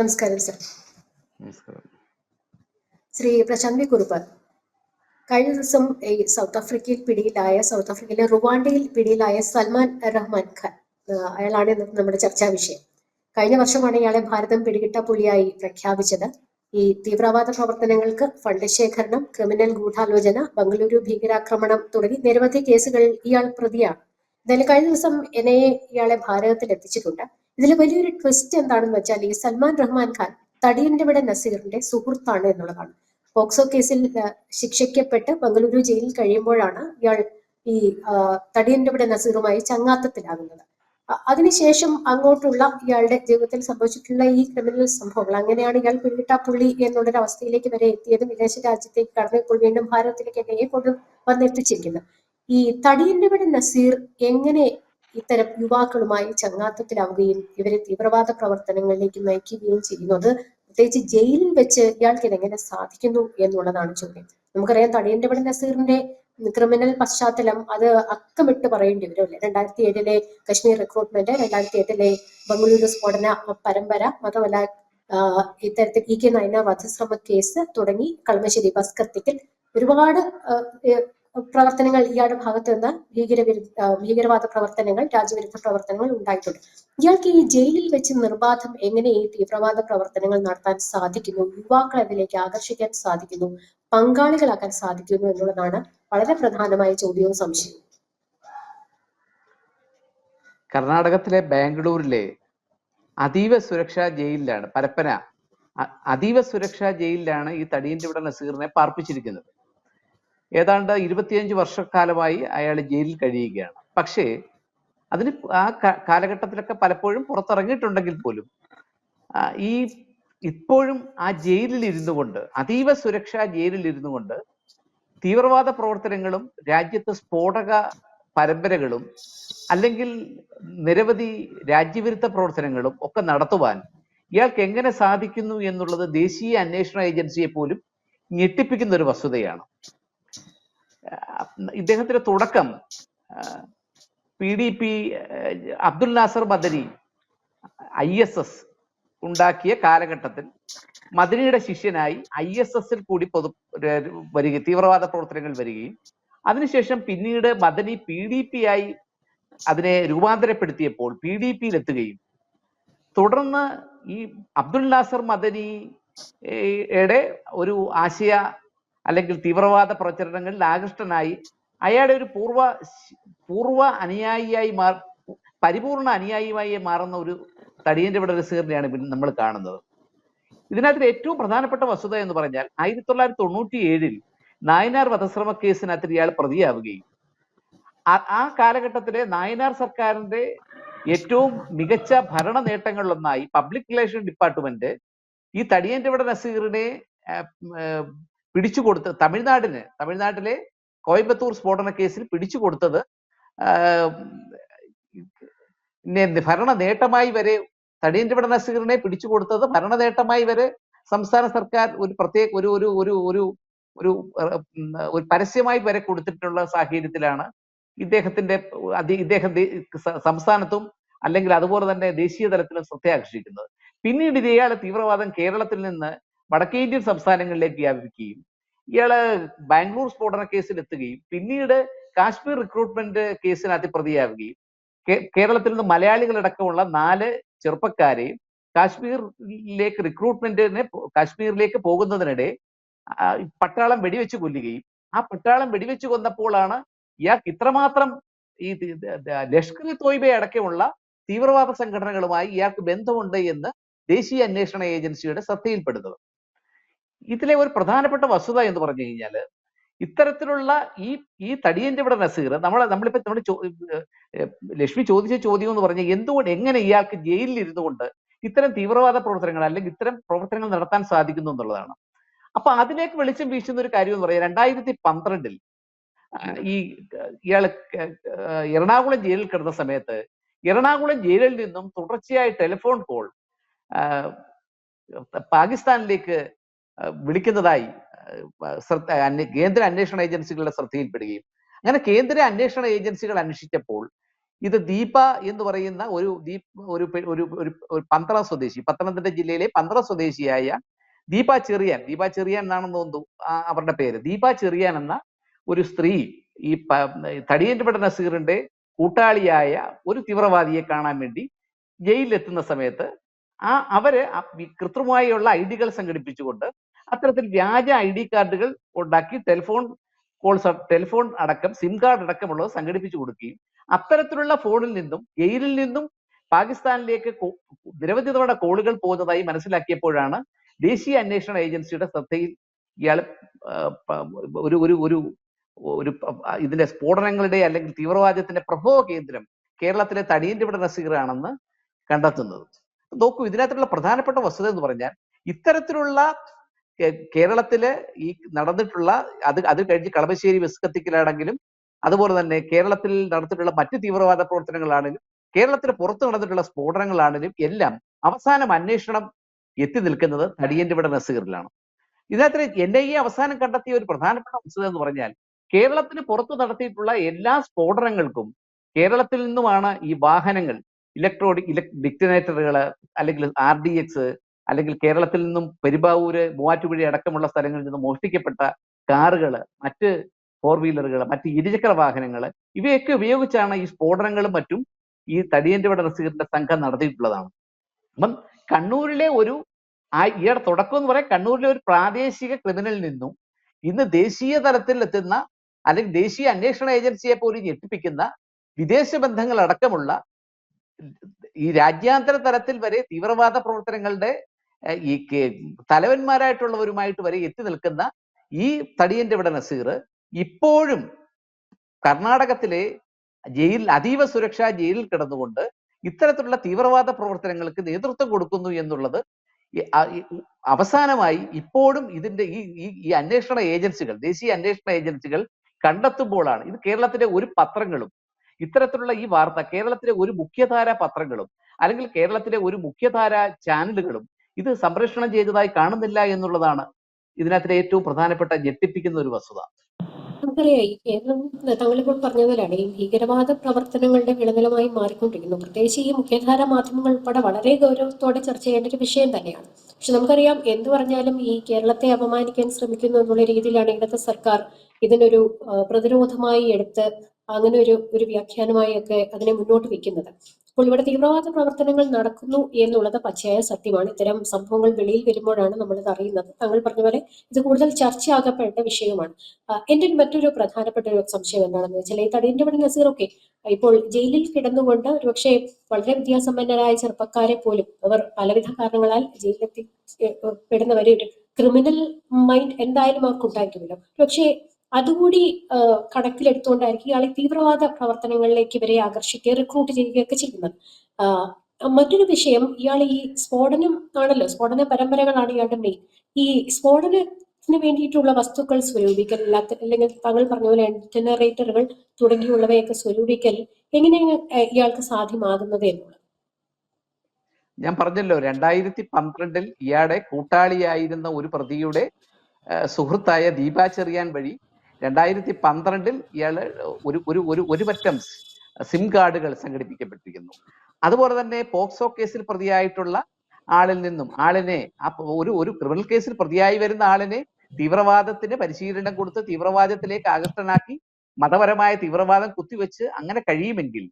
നമസ്കാരം sir Shri Prashanth V Kurup കഴിഞ്ഞ ദിവസം ഈ സൗത്ത് ആഫ്രിക്കയിൽ പിടിയിലായ സൗത്ത് ആഫ്രിക്കയിലെ റുവാണ്ടയിൽ പിടിയിലായ സൽമാൻ റഹ്മാൻ ഖാൻ അയാളാണ് നമ്മുടെ ചർച്ചാ വിഷയം. കഴിഞ്ഞ വർഷമാണ് ഇയാളെ ഭാരതം പിടികിട്ട പുലിയായി പ്രഖ്യാപിച്ചത്. ഈ തീവ്രവാദ പ്രവർത്തനങ്ങൾക്ക് ഫണ്ട് ശേഖരണം ക്രിമിനൽ ഗൂഢാലോചന ബംഗളൂരു ഭീകരാക്രമണം തുടങ്ങി നിരവധി കേസുകളിൽ ഇയാൾ പ്രതിയാണ്. എന്തായാലും കഴിഞ്ഞ ദിവസം എൻ ഐ എ ഇയാളെ ഭാരതത്തിൽ എത്തിച്ചിട്ടുണ്ട്. ഇതിൽ വലിയൊരു ട്വിസ്റ്റ് എന്താണെന്ന് വെച്ചാൽ ഈ സൽമാൻ റഹ്മാൻ ഖാൻ തടിയന്റെ നസീറിന്റെ സുഹൃത്താണ് എന്നുള്ളതാണ്. പോക്സോ കേസിൽ ശിക്ഷിക്കപ്പെട്ട് ബംഗളൂരു ജയിലിൽ കഴിയുമ്പോഴാണ് ഇയാൾ ഈ തടിയന്റെ വിട നസീറുമായി ചങ്ങാത്തത്തിലാകുന്നത്. അതിനുശേഷം അങ്ങോട്ടുള്ള ഇയാളുടെ ജീവിതത്തിൽ സംഭവിച്ചിട്ടുള്ള ഈ ക്രിമിനൽ സംഭവങ്ങൾ അങ്ങനെയാണ് ഇയാൾ പിന്നിട്ട പുള്ളി എന്നുള്ളൊരു അവസ്ഥയിലേക്ക് വരെ എത്തിയത്. വിദേശ രാജ്യത്തേക്ക് കടന്നപ്പോൾ വീണ്ടും ഭാരതത്തിലേക്ക് എന്നെ കൊണ്ട് വന്നെത്തിച്ചിരിക്കുന്നത് ഈ തടിയന്റെ നസീർ എങ്ങനെ ഇത്തരം യുവാക്കളുമായി ചങ്ങാത്തത്തിലാവുകയും ഇവരെ തീവ്രവാദ പ്രവർത്തനങ്ങളിലേക്ക് നയിക്കുകയും ചെയ്യുന്നത് പ്രത്യേകിച്ച് ജയിലിൽ വെച്ച് ഇയാൾക്ക് ഇതെങ്ങനെ സാധിക്കുന്നു എന്നുള്ളതാണ് ചോദ്യം. നമുക്കറിയാം തടിയന്റെ ഇവിടെ നസീറിന്റെ ക്രിമിനൽ പശ്ചാത്തലം അത് അക്കമിട്ട് പറയേണ്ടി വരും അല്ലെ? രണ്ടായിരത്തി ഏഴിലെ കശ്മീർ റിക്രൂട്ട്മെന്റ് രണ്ടായിരത്തി എട്ടിലെ ബംഗളൂരു സ്ഫോടന പരമ്പര മാത്രമല്ല ഇത്തരത്തിൽ ഇ കെ നയന വധശ്രമ കേസ് തുടങ്ങി കളമശ്ശേരി ബസ് കത്തിക്കൽ ഒരുപാട് പ്രവർത്തനങ്ങൾ ഇയാളുടെ ഭാഗത്ത് നിന്ന് ഭീകരവിരുദ്ധ ഭീകരവാദ പ്രവർത്തനങ്ങൾ രാജ്യവിരുദ്ധ പ്രവർത്തനങ്ങൾ ഉണ്ടായിട്ടുണ്ട്. ഇയാൾക്ക് ഈ ജയിലിൽ വെച്ച് നിർബാധം എങ്ങനെ ഈ തീവ്രവാദ പ്രവർത്തനങ്ങൾ നടത്താൻ സാധിക്കുന്നു? യുവാക്കളെ അതിലേക്ക് ആകർഷിക്കാൻ സാധിക്കുന്നു? പങ്കാളികളാക്കാൻ സാധിക്കുന്നു എന്നുള്ളതാണ് വളരെ പ്രധാനമായ ചോദ്യവും സംശയവും. കർണാടകത്തിലെ ബാംഗ്ലൂരിലെ അതീവ സുരക്ഷാ ജയിലിലാണ് പരപ്പന. അതീവ സുരക്ഷാ ജയിലിലാണ് ഈ തടിയന്റെ ഇവിടെ നസീറിനെ പാർപ്പിച്ചിരിക്കുന്നത്. ഏതാണ്ട് ഇരുപത്തിയഞ്ച് വർഷക്കാലമായി അയാൾ ജയിലിൽ കഴിയുകയാണ്. പക്ഷേ അതിന് ആ കാലഘട്ടത്തിലൊക്കെ പലപ്പോഴും പുറത്തിറങ്ങിയിട്ടുണ്ടെങ്കിൽ പോലും ഈ ഇപ്പോഴും ആ ജയിലിൽ ഇരുന്നു കൊണ്ട് അതീവ സുരക്ഷാ ജയിലിൽ ഇരുന്നു കൊണ്ട് തീവ്രവാദ പ്രവർത്തനങ്ങളും രാജ്യത്ത് സ്ഫോടക പരമ്പരകളും അല്ലെങ്കിൽ നിരവധി രാജ്യവിരുദ്ധ പ്രവർത്തനങ്ങളും ഒക്കെ നടത്തുവാൻ ഇയാൾക്ക് എങ്ങനെ സാധിക്കുന്നു എന്നുള്ളത് ദേശീയ അന്വേഷണ ഏജൻസിയെ പോലും ഞെട്ടിപ്പിക്കുന്ന ഒരു വസ്തുതയാണ്. ഇദ്ദേഹത്തിന്റെ തുടക്കം P D P Abdul Nasser Madani I S S ഉണ്ടാക്കിയ കാലഘട്ടത്തിൽ മദനിയുടെ ശിഷ്യനായി ഐ എസ് എസിൽ കൂടി പൊതു വരിക തീവ്രവാദ പ്രവർത്തനങ്ങൾ വരികയും അതിനുശേഷം പിന്നീട് മദനി പി ഡി പി ആയി അതിനെ രൂപാന്തരപ്പെടുത്തിയപ്പോൾ പി ഡി പിയിൽ എത്തുകയും തുടർന്ന് ഈ അബ്ദുൽ നാസർ മദനിയുടെ ഒരു ആശയ അല്ലെങ്കിൽ തീവ്രവാദ പ്രചരണങ്ങളിൽ ആകൃഷ്ടനായി അയാളുടെ ഒരു പൂർവ പൂർവ അനുയായിയായി മാർ പരിപൂർണ അനുയായിയായി മാറുന്ന ഒരു തടിയന്റെ ഇവിടെ പിന്നെ നമ്മൾ കാണുന്നത്. ഇതിനകത്ത് ഏറ്റവും പ്രധാനപ്പെട്ട വസ്തുത എന്ന് പറഞ്ഞാൽ ആയിരത്തി തൊള്ളായിരത്തി തൊണ്ണൂറ്റി ഏഴിൽ നായനാർ വധശ്രമ കേസിനകത്ത് ഇയാൾ പ്രതിയാവുകയും ആ- കാലഘട്ടത്തിലെ നായനാർ സർക്കാരിന്റെ ഏറ്റവും മികച്ച ഭരണ നേട്ടങ്ങളിലൊന്നായി പബ്ലിക് റിലേഷൻ ഡിപ്പാർട്ട്മെന്റ് ഈ തടിയന്റെ ഇവിടെ നസീറിനെ പിടിച്ചു കൊടുത്ത് തമിഴ്നാടിന് തമിഴ്നാട്ടിലെ കോയമ്പത്തൂർ സ്ഫോടന കേസിൽ പിടിച്ചു കൊടുത്തത് ഭരണ നേട്ടമായി വരെ തടിയന്റെ നസീറിനെ പിടിച്ചു കൊടുത്തത് ഭരണ നേട്ടമായി വരെ സംസ്ഥാന സർക്കാർ ഒരു പ്രത്യേക ഒരു ഒരു ഒരു ഒരു ഒരു ഒരു പരസ്യമായി വരെ കൊടുത്തിട്ടുള്ള സാഹചര്യത്തിലാണ് ഇദ്ദേഹത്തിന്റെ ഇദ്ദേഹം സംസ്ഥാനത്തും അല്ലെങ്കിൽ അതുപോലെ തന്നെ ദേശീയ തലത്തിലും ശ്രദ്ധയാകർഷിക്കുന്നത്. പിന്നീട് ഇയാളെ തീവ്രവാദം കേരളത്തിൽ നിന്ന് വടക്കേ ഇന്ത്യൻ സംസ്ഥാനങ്ങളിലേക്ക് വ്യാപിക്കുകയും ഇയാൾ ബാംഗ്ലൂർ സ്ഫോടന കേസിൽ എത്തുകയും പിന്നീട് കാശ്മീർ റിക്രൂട്ട്മെന്റ് കേസിനകത്ത് പ്രതിയാവുകയും കേരളത്തിൽ നിന്ന് മലയാളികളടക്കമുള്ള നാല് ചെറുപ്പക്കാരെയും കാശ്മീരിലേക്ക് റിക്രൂട്ട്മെന്റിന് കാശ്മീരിലേക്ക് പോകുന്നതിനിടെ പട്ടാളം വെടിവെച്ച് കൊല്ലുകയും ആ പട്ടാളം വെടിവെച്ച് കൊന്നപ്പോഴാണ് ഇയാൾക്ക് ഇത്രമാത്രം ഈ ലഷ്കർ തോയ്ബ അടക്കമുള്ള തീവ്രവാദ സംഘടനകളുമായി ഇയാൾക്ക് ബന്ധമുണ്ട് എന്ന് ദേശീയ അന്വേഷണ ഏജൻസിയുടെ ശ്രദ്ധയിൽപ്പെടുന്നത്. ഇതിലെ ഒരു പ്രധാനപ്പെട്ട വസ്തുത എന്ന് പറഞ്ഞു കഴിഞ്ഞാൽ ഇത്തരത്തിലുള്ള ഈ ഈ തടിയന്റെ ഇവിടെ നസീർ നമ്മളെ നമ്മളിപ്പോ നമ്മുടെ ലക്ഷ്മി ചോദിച്ച ചോദ്യം എന്ന് പറഞ്ഞാൽ എന്തുകൊണ്ട് എങ്ങനെ ഇയാൾക്ക് ജയിലിൽ ഇരുന്നു കൊണ്ട് ഇത്തരം തീവ്രവാദ പ്രവർത്തനങ്ങൾ അല്ലെങ്കിൽ ഇത്തരം പ്രവർത്തനങ്ങൾ നടത്താൻ സാധിക്കുന്നു എന്നുള്ളതാണ്. അപ്പൊ അതിലേക്ക് വെളിച്ചം വീശുന്ന ഒരു കാര്യം എന്ന് പറയാം രണ്ടായിരത്തി പന്ത്രണ്ടിൽ ഈ ഇയാൾ എറണാകുളം ജയിലിൽ കിടന്ന സമയത്ത് എറണാകുളം ജയിലിൽ നിന്നും തുടർച്ചയായി ടെലിഫോൺ കോൾ പാകിസ്ഥാനിലേക്ക് വിളിക്കുന്നതായി കേന്ദ്ര അന്വേഷണ ഏജൻസികളുടെ ശ്രദ്ധയിൽപ്പെടുകയും. അങ്ങനെ കേന്ദ്ര അന്വേഷണ ഏജൻസികൾ അന്വേഷിച്ചപ്പോൾ ഇത് ദീപ എന്ന് പറയുന്ന ഒരു ദീപ് ഒരു ഒരു പന്തള സ്വദേശി പത്തനംതിട്ട ജില്ലയിലെ പന്തള സ്വദേശിയായ ദീപ ചെറിയാൻ ദീപ ചെറിയാൻ എന്നാണെന്ന് തോന്നുന്നു അവരുടെ പേര്. ദീപ ചെറിയാൻ എന്ന ഒരു സ്ത്രീ ഈ തടിയൻപട നസീറിന്റെ കൂട്ടാളിയായ ഒരു തീവ്രവാദിയെ കാണാൻ വേണ്ടി ജയിലിലെത്തുന്ന സമയത്ത് ആ അവർ കൃത്രിമമായുള്ള ഐ ഡികൾ സംഘടിപ്പിച്ചുകൊണ്ട് അത്തരത്തിൽ വ്യാജ ഐ ഡി കാർഡുകൾ ഉണ്ടാക്കി ടെലിഫോൺ കോൾ ടെലിഫോൺ അടക്കം സിം കാർഡ് അടക്കമുള്ളത് സംഘടിപ്പിച്ചു കൊടുക്കുകയും അത്തരത്തിലുള്ള ഫോണിൽ നിന്നും ജയിലിൽ നിന്നും പാകിസ്ഥാനിലേക്ക് നിരവധി തവണ കോളുകൾ പോകുന്നതായി മനസ്സിലാക്കിയപ്പോഴാണ് ദേശീയ അന്വേഷണ ഏജൻസിയുടെ ശ്രദ്ധയിൽ ഇയാൾ ഒരു ഒരു ഒരു ഒരു ഇതിന്റെ സ്ഫോടനങ്ങളുടെ അല്ലെങ്കിൽ തീവ്രവാദത്തിന്റെ പ്രഭവ കേന്ദ്രം കേരളത്തിലെ തടിയന്റെ നസീർ നസീറാണെന്ന് കണ്ടെത്തുന്നത്. നോക്കൂ ഇതിനകത്തുള്ള പ്രധാനപ്പെട്ട വസ്തുത എന്ന് പറഞ്ഞാൽ ഇത്തരത്തിലുള്ള കേരളത്തിൽ ഈ നടന്നിട്ടുള്ള അത് അത് കഴിഞ്ഞ് കളമശ്ശേരി ബസ് കത്തിക്കലാണെങ്കിലും അതുപോലെ തന്നെ കേരളത്തിൽ നടത്തിയിട്ടുള്ള മറ്റ് തീവ്രവാദ പ്രവർത്തനങ്ങളാണെങ്കിലും കേരളത്തിന് പുറത്ത് നടന്നിട്ടുള്ള സ്ഫോടനങ്ങളാണെങ്കിലും എല്ലാം അവസാനം അന്വേഷണം എത്തി നിൽക്കുന്നത് തടിയന്റെ നസീറിലാണ് ഇതിനകത്ത് എൻ ഐ എ അവസാനം കണ്ടെത്തിയ ഒരു പ്രധാനപ്പെട്ട വസ്തുത എന്ന് പറഞ്ഞാൽ കേരളത്തിന് പുറത്ത് നടത്തിയിട്ടുള്ള എല്ലാ സ്ഫോടനങ്ങൾക്കും കേരളത്തിൽ നിന്നുമാണ് ഈ വാഹനങ്ങൾ ഇലക്ട്രോണിക് ഇലക് ഡിക്റ്റനേറ്ററുകൾ അല്ലെങ്കിൽ ആർ ഡി എക്സ് അല്ലെങ്കിൽ കേരളത്തിൽ നിന്നും പെരുമ്പാവൂര് മൂവാറ്റുപുഴ അടക്കമുള്ള സ്ഥലങ്ങളിൽ നിന്ന് മോഷ്ടിക്കപ്പെട്ട കാറുകൾ മറ്റ് ഫോർ വീലറുകൾ മറ്റ് ഇരുചക്ര വാഹനങ്ങൾ ഇവയൊക്കെ ഉപയോഗിച്ചാണ് ഈ സ്ഫോടനങ്ങളും മറ്റും ഈ തടിയന്റെ വട നസീറിന്റെ സംഘം നടത്തിയിട്ടുള്ളതാണ്. അപ്പം കണ്ണൂരിലെ ഒരു ആ ഈയുടെ തുടക്കം എന്ന് പറയാൻ കണ്ണൂരിലെ ഒരു പ്രാദേശിക ക്രിമിനലിൽ നിന്നും ഇന്ന് ദേശീയ തലത്തിൽ എത്തുന്ന അല്ലെങ്കിൽ ദേശീയ അന്വേഷണ ഏജൻസിയെ പോലും ഞെട്ടിപ്പിക്കുന്ന വിദേശ ബന്ധങ്ങൾ അടക്കമുള്ള ഈ രാജ്യാന്തര തലത്തിൽ വരെ തീവ്രവാദ പ്രവർത്തനങ്ങളുടെ ഈ തലവന്മാരായിട്ടുള്ളവരുമായിട്ട് വരെ എത്തി നിൽക്കുന്ന ഈ തടിയന്റെ ഇവിടെ നസീർ ഇപ്പോഴും കർണാടകത്തിലെ ജയിൽ അതീവ സുരക്ഷാ ജയിലിൽ കിടന്നുകൊണ്ട് ഇത്തരത്തിലുള്ള തീവ്രവാദ പ്രവർത്തനങ്ങൾക്ക് നേതൃത്വം കൊടുക്കുന്നു എന്നുള്ളത് അവസാനമായി ഇപ്പോഴും ഇതിന്റെ ഈ- ഈ അന്വേഷണ ഏജൻസികൾ ദേശീയ അന്വേഷണ ഏജൻസികൾ കണ്ടെത്തുമ്പോഴാണ്. ഇത് കേരളത്തിലെ ഒരു പത്രങ്ങളും ഇത്തരത്തിലുള്ള ഈ വാർത്ത കേരളത്തിലെ ഒരു മുഖ്യധാര പത്രങ്ങളും അല്ലെങ്കിൽ കേരളത്തിലെ ഒരു മുഖ്യധാര ചാനലുകളും ഇത് സംപ്രേഷണം ചെയ്തതായി കാണുന്നില്ല എന്നുള്ളതാണ് ഇതിനകത്തിലെ ഏറ്റവും പ്രധാനപ്പെട്ട ഞെട്ടിപ്പിക്കുന്ന ഒരു വസ്തുത. നമുക്കറിയാം ഈ കേരളം താങ്കളിപ്പോൾ പറഞ്ഞ പോലെയാണ് ഈ ഭീകരവാദ പ്രവർത്തനങ്ങളുടെ വിളനിലമായി മാറിക്കൊണ്ടിരിക്കുന്നു. പ്രത്യേകിച്ച് ഈ മുഖ്യധാര മാധ്യമങ്ങൾ ഉൾപ്പെടെ വളരെ ഗൗരവത്തോടെ ചർച്ച ചെയ്യേണ്ട ഒരു വിഷയം തന്നെയാണ്. പക്ഷെ നമുക്കറിയാം എന്ത് പറഞ്ഞാലും ഈ കേരളത്തെ അപമാനിക്കാൻ ശ്രമിക്കുന്നു എന്നുള്ള രീതിയിലാണ് ഇടത്തെ സർക്കാർ ഇതിനൊരു പ്രതിരോധമായി എടുത്ത് അങ്ങനെ ഒരു ഒരു വ്യാഖ്യാനമായി ഒക്കെ അതിനെ മുന്നോട്ട് വെക്കുന്നത്. അപ്പോൾ ഇവിടെ തീവ്രവാദ പ്രവർത്തനങ്ങൾ നടക്കുന്നു എന്നുള്ളത് പച്ചയായ സത്യമാണ്. ഇത്തരം സംഭവങ്ങൾ വെളിയിൽ വരുമ്പോഴാണ് നമ്മളിത് അറിയുന്നത്. താങ്കൾ പറഞ്ഞ പോലെ ഇത് കൂടുതൽ ചർച്ചയാകപ്പെടേണ്ട വിഷയമാണ്. എന്റെ മറ്റൊരു പ്രധാനപ്പെട്ട ഒരു സംശയം എന്താണെന്ന് വെച്ചാൽ ഈ തടിയന്റെ പണി നസീർ ഒക്കെ ഇപ്പോൾ ജയിലിൽ കിടന്നുകൊണ്ട് ഒരുപക്ഷെ വളരെ വിദ്യാസമ്പന്നരായ ചെറുപ്പക്കാരെ പോലും അവർ പലവിധ കാരണങ്ങളാൽ ജയിലിലെത്തി പെടുന്നവരെ ഒരു ക്രിമിനൽ മൈൻഡ് എന്തായാലും അവർക്ക് ഉണ്ടായിരിക്കുമല്ലോ പക്ഷേ അതുകൂടി കണക്കിലെടുത്തുകൊണ്ടായിരിക്കും ഇയാളെ തീവ്രവാദ പ്രവർത്തനങ്ങളിലേക്ക് ഇവരെ ആകർഷിക്കുക റിക്രൂട്ട് ചെയ്യുകയൊക്കെ ചെയ്യുന്നത്. മറ്റൊരു വിഷയം ഇയാൾ ഈ സ്ഫോടനം ആണല്ലോ സ്ഫോടന പരമ്പരകളാണ് ഇയാളുടെ മെയിൻ ഈ സ്ഫോടനത്തിന് വേണ്ടിയിട്ടുള്ള വസ്തുക്കൾ സ്വരൂപിക്കൽ അല്ലാത്ത അല്ലെങ്കിൽ താങ്കൾ പറഞ്ഞ പോലെ ജനറേറ്ററുകൾ തുടങ്ങിയുള്ളവയൊക്കെ സ്വരൂപിക്കൽ എങ്ങനെയാണ് ഇയാൾക്ക് സാധ്യമാകുന്നത് എന്നുള്ളത്? ഞാൻ പറഞ്ഞല്ലോ രണ്ടായിരത്തി പന്ത്രണ്ടിൽ ഇയാളുടെ കൂട്ടാളിയായിരുന്ന ഒരു പ്രതിയുടെ സുഹൃത്തായ ദീപ ചെറിയാൻ വഴി രണ്ടായിരത്തി പന്ത്രണ്ടിൽ ഇയാൾ ഒരു ഒരു ഒരു പറ്റം സിം കാർഡുകൾ സംഘടിപ്പിക്കപ്പെട്ടിരിക്കുന്നു. അതുപോലെ തന്നെ പോക്സോ കേസിൽ പ്രതിയായിട്ടുള്ള ആളിൽ നിന്നും ആളിനെ ഒരു ഒരു ക്രിമിനൽ കേസിൽ പ്രതിയായി വരുന്ന ആളിനെ തീവ്രവാദത്തിന് പരിശീലനം കൊടുത്ത് തീവ്രവാദത്തിലേക്ക് ആകർഷ്ടനാക്കി മതപരമായ തീവ്രവാദം കുത്തിവെച്ച് അങ്ങനെ കഴിയുമെങ്കിൽ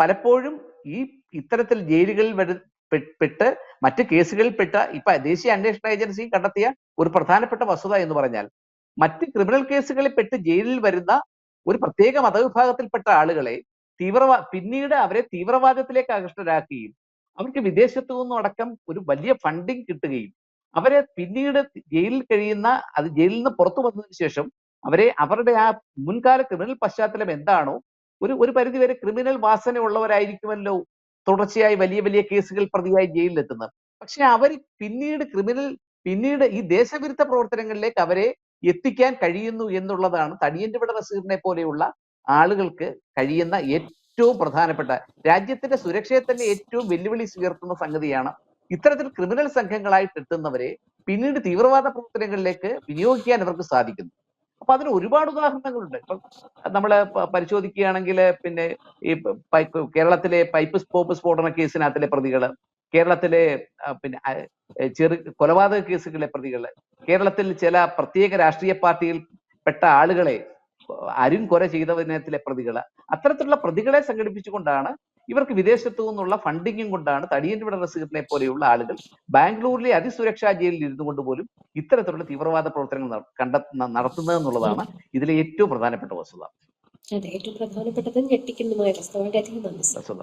പലപ്പോഴും ഈ ഇത്തരത്തിൽ ജയിലുകളിൽ പെട്ട് മറ്റ് കേസുകളിൽ പെട്ട ഇപ്പൊ ദേശീയ അന്വേഷണ ഏജൻസി കണ്ടെത്തിയ ഒരു പ്രധാനപ്പെട്ട വസ്തുത എന്ന് പറഞ്ഞാൽ മറ്റ് ക്രിമിനൽ കേസുകളിൽ പെട്ട് ജയിലിൽ വരുന്ന ഒരു പ്രത്യേക മതവിഭാഗത്തിൽപ്പെട്ട ആളുകളെ തീവ്രവാ പിന്നീട് അവരെ തീവ്രവാദത്തിലേക്ക് ആകൃഷ്ടരാക്കുകയും അവർക്ക് വിദേശത്തു നിന്നും അടക്കം ഒരു വലിയ ഫണ്ടിങ് കിട്ടുകയും അവരെ പിന്നീട് ജയിലിൽ കഴിയുന്ന അത് ജയിലിൽ നിന്ന് പുറത്തു വന്നതിന് ശേഷം അവരെ അവരുടെ ആ മുൻകാല ക്രിമിനൽ പശ്ചാത്തലം എന്താണോ ഒരു ഒരു പരിധിവരെ ക്രിമിനൽ വാസന ഉള്ളവരായിരിക്കുമല്ലോ തുടർച്ചയായി വലിയ വലിയ കേസുകൾ പ്രതിയായി ജയിലിലെത്തുന്നത്. പക്ഷെ അവർ പിന്നീട് ക്രിമിനൽ പിന്നീട് ഈ ദേശവിരുദ്ധ പ്രവർത്തനങ്ങളിലേക്ക് അവരെ എത്തിക്കാൻ കഴിയുന്നു എന്നുള്ളതാണ് തടിയന്റെ വിട നസീറിനെ പോലെയുള്ള ആളുകൾക്ക് കഴിയുന്ന ഏറ്റവും പ്രധാനപ്പെട്ട രാജ്യത്തിന്റെ സുരക്ഷയെ തന്നെ ഏറ്റവും വെല്ലുവിളി ഉയർത്തുന്ന സംഗതിയാണ് ഇത്തരത്തിൽ ക്രിമിനൽ സംഘങ്ങളായിട്ട് എത്തുന്നവരെ പിന്നീട് തീവ്രവാദ പ്രവർത്തനങ്ങളിലേക്ക് വിനിയോഗിക്കാൻ അവർക്ക് സാധിക്കുന്നു. അപ്പൊ അതിന് ഒരുപാട് ഉദാഹരണങ്ങളുണ്ട്. ഇപ്പം നമ്മൾ പരിശോധിക്കുകയാണെങ്കിൽ പിന്നെ ഈ കേരളത്തിലെ പൈപ്പ് സ്പോപ്പ് സ്ഫോടന കേസിനകത്തിലെ പ്രതികൾ കേരളത്തിലെ പിന്നെ ചെറു കൊലപാതക കേസുകളിലെ പ്രതികൾ കേരളത്തിൽ ചില പ്രത്യേക രാഷ്ട്രീയ പാർട്ടിയിൽ പെട്ട ആളുകളെ അരും കൊല ചെയ്തതിനത്തിലെ പ്രതികൾ അത്തരത്തിലുള്ള പ്രതികളെ സംഘടിപ്പിച്ചുകൊണ്ടാണ് ഇവർക്ക് വിദേശത്തു നിന്നുള്ള ഫണ്ടിങ്ങും കൊണ്ടാണ് തടിയൻവിട റസീറിനെ പോലെയുള്ള ആളുകൾ ബാംഗ്ലൂരിലെ അതിസുരക്ഷാ ജയിലിൽ ഇരുന്നു കൊണ്ട് പോലും ഇത്തരത്തിലുള്ള തീവ്രവാദ പ്രവർത്തനങ്ങൾ കണ്ടെത്തുന്ന നടത്തുന്നത് എന്നുള്ളതാണ് ഇതിലെ ഏറ്റവും പ്രധാനപ്പെട്ട വസ്തുത. അതെ ഏറ്റവും പ്രധാനപ്പെട്ടതും ഞെട്ടിക്കുന്നതുമായ വസ്തു വളരെയധികം നന്ദി വസ്തുത.